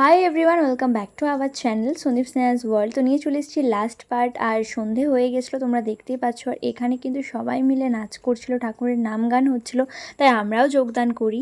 Hi everyone welcome back to our channel Sandeep Sneha's world তো নিয়ে চলে এসেছি লাস্ট পার্ট আর সন্ধে হয়ে গেছিল, তোমরা দেখতেই পাচ্ছ, আর এখানে কিন্তু সবাই মিলে নাচ করছিল, ঠাকুরের নাম গান হচ্ছিল, তাই আমরাও যোগদান করি।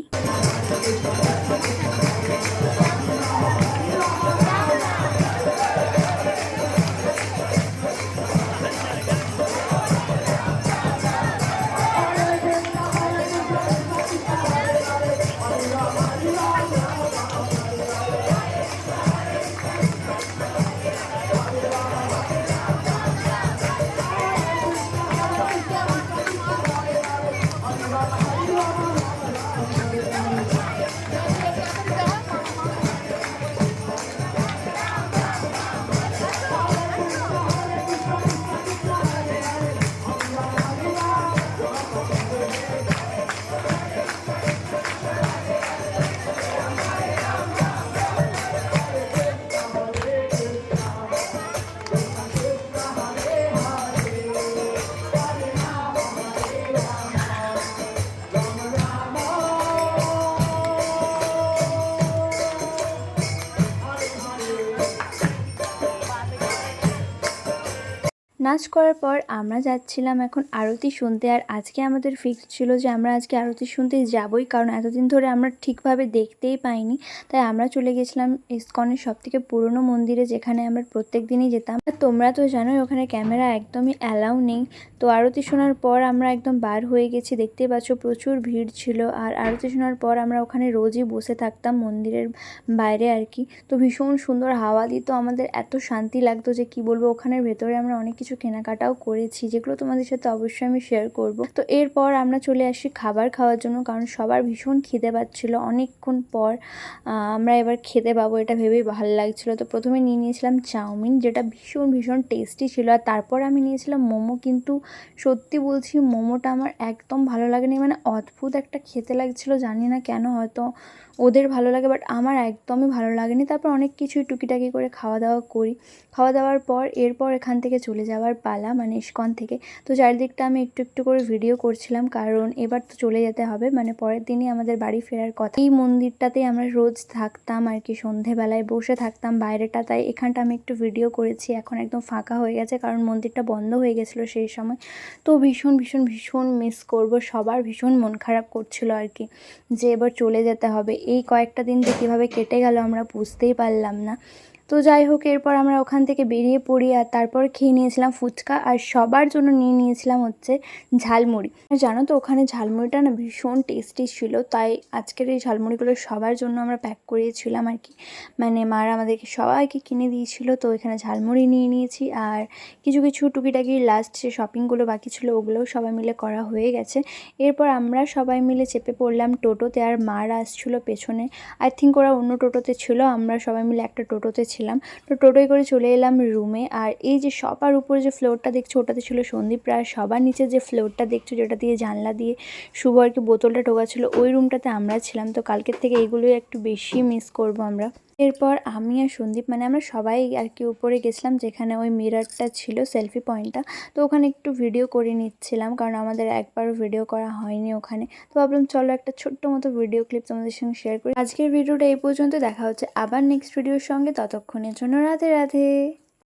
নাচ করার পর আমরা যাচ্ছিলাম এখন আরতি শুনতে। আর আজকে আমাদের ফিক্স ছিল যে আমরা আজকে আরতি শুনতে যাবই, কারণ এতদিন ধরে আমরা ঠিকভাবে দেখতেই পাইনি। তাই আমরা চলে গেছিলাম ইস্কনের সব থেকে পুরনো মন্দিরে, যেখানে আমরা প্রত্যেক দিনই যেতাম। আর তোমরা তো জানোই, ওখানে ক্যামেরা একদমই অ্যালাউ নেই। তো আরতি শোনার পর আমরা একদম বার হয়ে গেছি। দেখতেই পাচ্ছ প্রচুর ভিড় ছিল। আর আরতি শোনার পর আমরা ওখানে রোজই বসে থাকতাম মন্দিরের বাইরে আর কি। তো ভীষণ সুন্দর হাওয়া দিত। আমাদের এত শান্তি লাগতো যে কি বলব, ওখানের ভেতরে আমরা অনেক কিছু কেনাকাটাও করেছি, যেগুলো তোমাদের সাথে অবশ্যই আমি শেয়ার করব। তো এরপর আমরা চলে আসি খাবার খাওয়ার জন্য, কারণ সবার ভীষণ খিদে পাচ্ছিলো। অনেকক্ষণ পর আমরা এবার খেতে পাবো, এটা ভেবেই ভালো লাগছিল। তো প্রথমে নিয়ে নিয়েছিলাম চাউমিন, যেটা ভীষণ ভীষণ টেস্টি ছিল। আর তারপর আমি নিয়েছিলাম মোমো, কিন্তু সত্যি বলছি, মোমোটা আমার একদম ভালো লাগেনি। মানে অদ্ভুত একটা খেতে লাগছিল, জানি না কেন, হয়তো ওদের ভালো লাগে বাট আমার একদমই ভালো লাগেনি। তারপর অনেক কিছুই টুকিটাকি করে খাওয়া দাওয়া করি। খাওয়া দাওয়ার পর, এরপর এখান থেকে চলে যাওয়ার পালা মানে ইস্কন থেকে। তো চারিদিকটা আমি একটু একটু করে ভিডিও করছিলাম, কারণ এবার তো চলে যেতে হবে মানে পরের দিনই আমাদের বাড়ি ফেরার কথা। এই মন্দিরটাতেই আমরা রোজ থাকতাম আর কি, সন্ধেবেলায় বসে থাকতাম বাইরেটা, তাই এখানটা আমি একটু ভিডিও করেছি। এখন একদম ফাঁকা হয়ে গেছে, কারণ মন্দিরটা বন্ধ হয়ে গেছিল সেই সময়। তো ভীষণ ভীষণ ভীষণ মিস করব, সবার ভীষণ মন খারাপ করছিল আর কি, যে এবার চলে যেতে হবে। এই কয়েকটা দিন যে কীভাবে কেটে গেল আমরা বুঝতেই পারলাম না। তো যাই হোক, এরপর আমরা ওখান থেকে বেরিয়ে পড়ি আর তারপর খেয়ে নিয়েছিলাম ফুচকা আর সবার জন্য নিয়ে নিয়েছিলাম হচ্ছে ঝালমুড়ি। জানো তো, ওখানে ঝালমুড়িটা না ভীষণ টেস্টি ছিল, তাই আজকের এই ঝালমুড়িগুলো সবার জন্য আমরা প্যাক করিয়েছিলাম আর কি। মানে মারা আমাদেরকে সবাইকে কিনে দিয়েছিল, তো এখানে ঝালমুড়ি নিয়ে নিয়েছি আর কিছু কিছু টুকিটাকি লাস্ট যে শপিংগুলো বাকি ছিল, ওগুলোও সবাই মিলে করা হয়ে গেছে। এরপর আমরা সবাই মিলে চেপে পড়লাম টোটোতে আর মারা আসছিল পেছনে। আই থিঙ্ক ওরা অন্য টোটোতে ছিল, আমরা সবাই মিলে একটা টোটোতে ছিলাম তো টোটোয় করে চলে এলাম রুমে আর এই যে সবার উপরে যে ফ্লোরটা দেখছ, ওটাতে ছিল সন্দীপ রায়। সবার নিচে যে ফ্লোরটা দেখছ, যেটা দিয়ে জানলা দিয়ে শুভ আর কি বোতলটা ঢোকাচ্ছিলো, ওই রুমটাতে আমরা ছিলাম। তো কালকের থেকে এগুলোই একটু বেশি মিস করব আমরা। এরপর আমি আর সন্দীপ মানে আমরা সবাই আর কি উপরে গেছিলাম যেখানে ওই মিররটা ছিল সেলফি পয়েন্টটা তো ওখানে একটু ভিডিও করে নিচ্ছিলাম, কারণ আমাদের একবারও ভিডিও করা হয়নি ওখানে। তো ভাবলাম, চলো একটা ছোট্ট মতো ভিডিও ক্লিপ তোমাদের সঙ্গে শেয়ার করি। আজকের ভিডিওটা এই পর্যন্ত দেখা হচ্ছে আবার নেক্সট ভিডিওর সঙ্গে। ততক্ষণের জন্য রাধে রাধে।